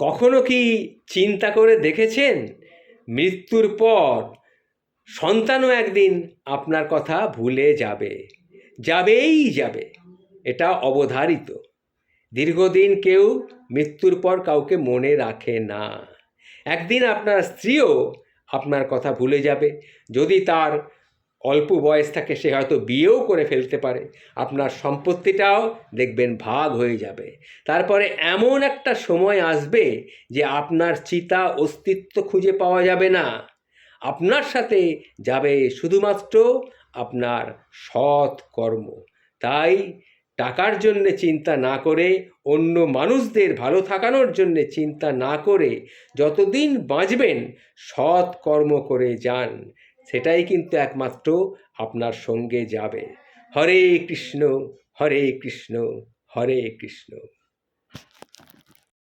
কখনো কি চিন্তা করে দেখেছেন? মৃত্যুর পর সন্তানও একদিন আপনার কথা ভুলে যাবে, যাবেই যাবে, এটা অবধারিত। দীর্ঘদিন কেউ মৃত্যুর পর কাউকে মনে রাখে না। একদিন আপনার স্ত্রীও আপনার কথা ভুলে যাবে, যদি তার অল্প বয়স থাকে সে হয়তো বিয়েও করে ফেলতে পারে। আপনার সম্পত্তিটাও দেখবেন ভাগ হয়ে যাবে। তারপরে এমন একটা সময় আসবে যে আপনার চিতা অস্তিত্ব খুঁজে পাওয়া যাবে না। আপনার সাথে যাবে শুধুমাত্র আপনার সৎ কর্ম। তাই টাকার জন্য চিন্তা না করে, অন্য মানুষদের ভালো থাকানোর জন্য চিন্তা না করে যতদিন বাঁচবেন, সৎ কর্ম করে যান। সেটাই কিন্তু একমাত্র আপনার সঙ্গে যাবে। হরে কৃষ্ণ হরে কৃষ্ণ হরে কৃষ্ণ।